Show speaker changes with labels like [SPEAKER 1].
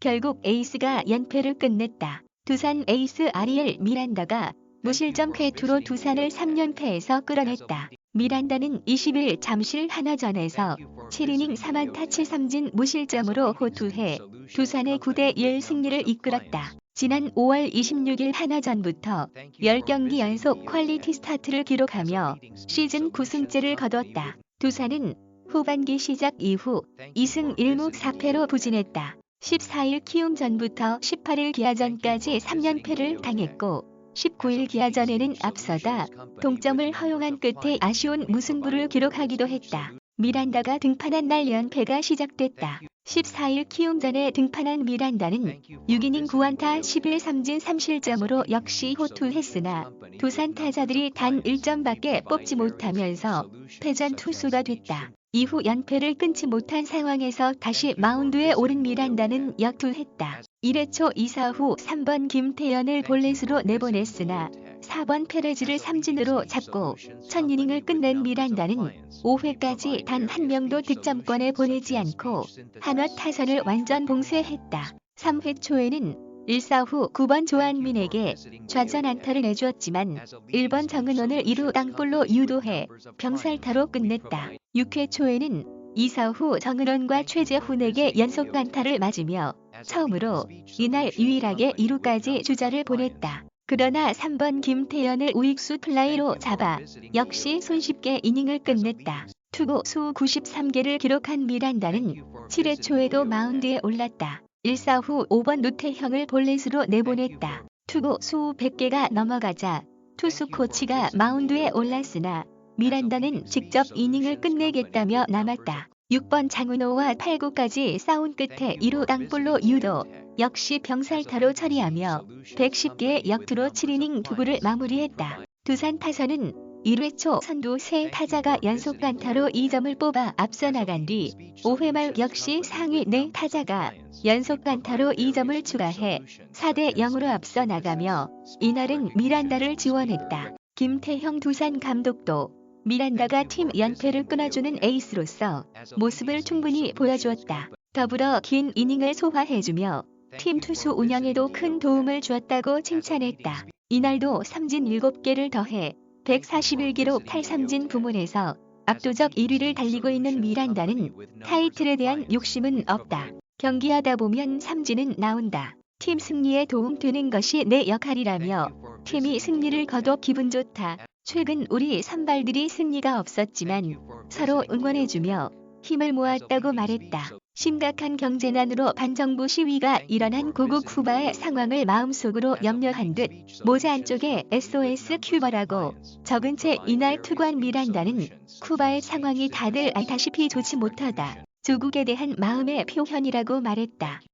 [SPEAKER 1] 결국 에이스가 연패를 끝냈다. 두산 에이스 아리엘 미란다가 무실점 쾌투로 두산을 3연패에서 끌어냈다. 미란다는 20일 잠실 하나전에서 7이닝 3안타 7삼진 무실점으로 호투해 두산의 9대1 승리를 이끌었다. 지난 5월 26일 하나전부터 10경기 연속 퀄리티 스타트를 기록하며 시즌 9승째를 거뒀다. 두산은 후반기 시작 이후 2승 1무 4패로 부진했다. 14일 키움 전부터 18일 기아전까지 3연패를 당했고 19일 기아전에는 앞서다 동점을 허용한 끝에 아쉬운 무승부를 기록하기도 했다. 미란다가 등판한 날 연패가 시작됐다. 14일 키움전에 등판한 미란다는 6이닝 9안타 11삼진 3실점으로 역시 호투했으나 두산 타자들이 단 1점밖에 뽑지 못하면서 패전 투수가 됐다. 이후 연패를 끊지 못한 상황에서 다시 마운드에 오른 미란다는 역투했다. 1회 초 2사 후 3번 김태현을 볼넷으로 내보냈으나 4번 페레즈를 삼진으로 잡고 첫 이닝을 끝낸 미란다는 5회까지 단 한 명도 득점권에 보내지 않고 한화 타선을 완전 봉쇄했다. 3회 초에는 1사 후 9번 조한민에게 좌전 안타를 내주었지만 1번 정은원을 2루 땅볼로 유도해 병살타로 끝냈다. 6회 초에는 2사 후 정은원과 최재훈에게 연속 안타를 맞으며 처음으로 이날 유일하게 2루까지 주자를 보냈다. 그러나 3번 김태현을 우익수 플라이로 잡아 역시 손쉽게 이닝을 끝냈다. 투구 수 93개를 기록한 미란다는 7회 초에도 마운드에 올랐다. 1사 후 5번 노태형을 볼넷으로 내보냈다. 투구 수 100개가 넘어가자 투수 코치가 마운드에 올랐으나 미란다는 직접 이닝을 끝내겠다며 남았다. 6번 장은호와 8구까지 싸운 끝에 2루 땅볼로 유도, 역시 병살타로 처리하며 110개의 역투로 7이닝 투구를 마무리했다. 두산 타선은 1회 초 선두 세 타자가 연속 안타로 2점을 뽑아 앞서 나간 뒤 5회 말 역시 상위 네 타자가 연속 안타로 2점을 추가해 4대 0으로 앞서 나가며 이날은 미란다를 지원했다. 김태형 두산 감독도 미란다가 팀 연패를 끊어주는 에이스로서 모습을 충분히 보여주었다. 더불어 긴 이닝을 소화해주며 팀 투수 운영에도 큰 도움을 주었다고 칭찬했다. 이날도 삼진 7개를 더해 141기로 탈삼진 부문에서 압도적 1위를 달리고 있는 미란다는 타이틀에 대한 욕심은 없다. 경기하다 보면 삼진은 나온다. 팀 승리에 도움되는 것이 내 역할이라며 팀이 승리를 거둬 기분 좋다. 최근 우리 선발들이 승리가 없었지만 서로 응원해주며 힘을 모았다고 말했다. 심각한 경제난으로 반정부 시위가 일어난 고국 쿠바의 상황을 마음속으로 염려한 듯 모자 안쪽에 SOS 큐버라고 적은 채 이날 투구한 미란다는 쿠바의 상황이 다들 알다시피 좋지 못하다. 조국에 대한 마음의 표현이라고 말했다.